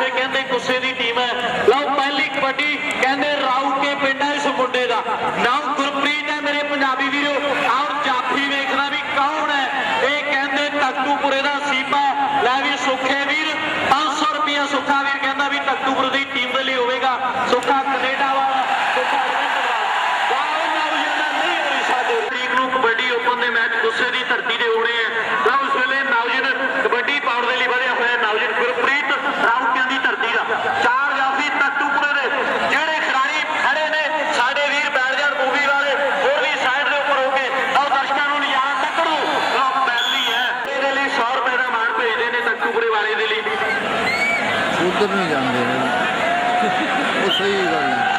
ਪਾਸੇ ਕਹਿੰਦੇ ਗੁੱਸੇ ਦੀ ਟੀਮ ਹੈ। ਲਓ ਪਹਿਲੀ ਕਬੱਡੀ ਕਹਿੰਦੇ ਰਾਉ ਕੇ ਪਿੰਡ ਹੈ ਇਸ ਮੁੰਡੇ ਦਾ। ਨਾਮ ਗੁਰਪ੍ਰੀਤ ਹੈ ਮੇਰੇ ਪੰਜਾਬੀ ਵੀਰੋ। ਆਓ ਜਾਫੀ ਵੇਖਣਾ ਵੀ ਕੌਣ ਹੈ। ਇਹ ਕਹਿੰਦੇ ਤਖਤੂਪੁਰੇ ਦਾ ਸੀਪਾ ਲੈ ਵੀ ਸੁੱਖੇ ਵੀਰ 500 ਰੁਪਿਆ ਸੁੱਖਾ ਵੀਰ ਕਹਿੰਦਾ ਵੀ ਤਖਤੂਪੁਰ ਦੀ ਟੀਮ ਦੇ ਲਈ ਹੋਵੇਗਾ। ਸੁੱਖਾ ਕੈਨੇਡਾ ਵਾਲਾ ਸੁੱਖਾ ਅਰਜਨ ਵਾਲਾ ਵਾਹ ਨੌਜਵਾਨ ਨਹੀਂ ਹੋਈ ਸਾਡੇ ਤਰੀਕ ਨੂੰ ਕਬੱਡੀ ਓਪਨ ਦੇ ਮੈਚ ਗੁੱਸੇ ਦੀ ਧਰਤੀ ਦੇ ਹੋਣੇ ਆ ਤਾਂ ਉਸ ਵੇਲੇ ਨੌਜਵਾਨ ਕਬੱਡੀ ਪਾਉਣ ਦੇ ਲਈ ਵਧਿਆ ਹੋਇਆ ਨੌਜਵਾਨ ਗੁਰਪ੍ਰੀਤ ਰਾਉਕਿਆਂ ਦੀ ਧਰਤੀ ਦਾ ਚਾਰ ਜਾਫੀ ਤਖਤੂਪੁਰੇ ਦੇ ਜਿਹੜੇ ਖਿਡਾਰੀ ਖੜੇ ਨੇ ਸਾਡੇ ਵੀਰ ਬੈਠ ਜਾਣ ਮੂਵੀ ਵਾਲੇ ਹੋਰ ਵੀ ਸਾਈਡ ਦੇ ਉੱਪਰ ਹੋ ਕੇ ਆਓ ਦਰਸ਼ਕਾਂ ਨੂੰ ਨਿਆਣ ਤੱਕੜੂ ਲੋ ਪਹਿਲੀ ਹੈ ਇਹਦੇ ਲਈ 100 ਰੁਪਏ ਦਾ ਮਾਣ ਭੇਜਦੇ ਨੇ ਤਖਤੂਪੁਰੇ ਵਾਲੇ ਦੇ ਲਈ। ਉਧਰ ਨਹੀਂ ਜਾਂਦੇ। ਉਹ ਸਹੀ ਗੱਲ ਹੈ।